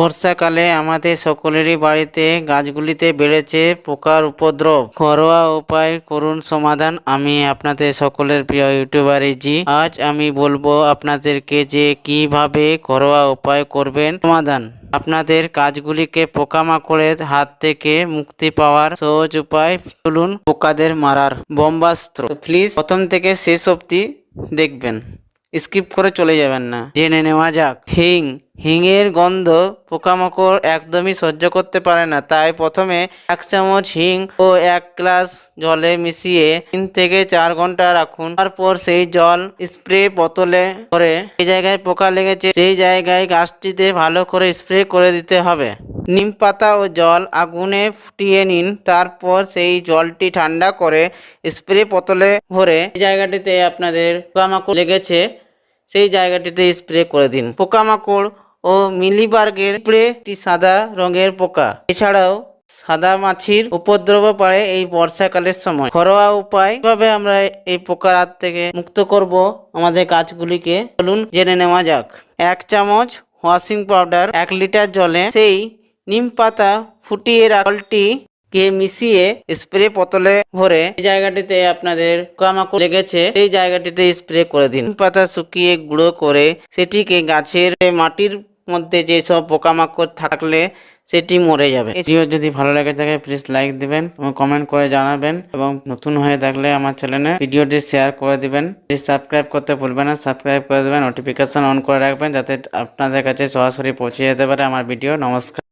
বর্ষাকালে আমাদের সকলেরই বাড়িতে গাছগুলিতে বেড়েছে পোকার উপদ্রব। ঘরোয়া উপায় করুন সমাধান। আমি আপনাদের সকলের প্রিয় ইউটিউবার জি আজ আমি বলব আপনাদেরকে যে কীভাবে ঘরোয়া উপায় করবেন সমাধান। আপনাদের কাজগুলিকে পোকামাকড়ের হাত থেকে মুক্তি পাওয়ার সহজ উপায় চলুন পোকাদের মারার বম্বাস্ত্র। প্লিজ প্রথম থেকে শেষ অবধি দেখবেন। স্কিপ করে চলে যাবেন না। জেনে নেওয়া যাক। হিং হিংয়ের গন্ধ পোকামাকড় একদমই সহ্য করতে পারে না। তাই প্রথমে এক চামচ হিং ও এক গ্লাস জলে মিশিয়ে তিন থেকে চার ঘণ্টা রাখুন। তারপর সেই জল স্প্রে বোতলে করে যে জায়গায় পোকা লেগেছে সেই জায়গায় গাছটিতে ভালো করে স্প্রে করে দিতে হবে। নিম পাতা ও জল আগুনে ফুটিয়ে নিন। তারপর সেই জলটি ঠান্ডা করে স্প্রে বোতলে ভরে জায়গাটিতে আপনাদের পোকামাকড় লেগেছে সেই জায়গাটিতে স্প্রে করে দিন। পোকামাকড় ও মিলিবার্গের স্প্রেটি সাদা রঙের পোকা। এছাড়াও সাদা মাছির উপদ্রব পারে এই বর্ষাকালের সময়। ঘরোয়া উপায় কীভাবে আমরা এই পোকার হাত থেকে মুক্ত করব আমাদের গাছগুলিকে চলুন জেনে নেওয়া যাক। এক চামচ ওয়াশিং পাউডার, এক লিটার জলে সেই নিম পাতা ফুটিয়ে জলটি কে মিশিয়ে স্প্রে বোতলে ভরে জায়গাটিতে আপনাদের পোকামাকড় লেগেছে, সেই জায়গাটিতে স্প্রে করে দিন। পাতা শুকিয়ে গুঁড়ো করে সেটিকে গাছের মাটির মধ্যে যেসব পোকামাকড় থাকলে সেটি মরে যাবে। ভিডিও যদি ভালো লেগে থাকে প্লিজ লাইক দিবেন এবং কমেন্ট করে জানাবেন এবং নতুন হয়ে থাকলে আমার চ্যানেলে ভিডিওটি শেয়ার করে দিবেন। প্লিজ সাবস্ক্রাইব করতে ভুলবেন না সাবস্ক্রাইব করে দেবেন নোটিফিকেশন অন করে রাখবেন, যাতে আপনাদের কাছে সরাসরি পৌঁছে যেতে পারে আমার ভিডিও নমস্কার।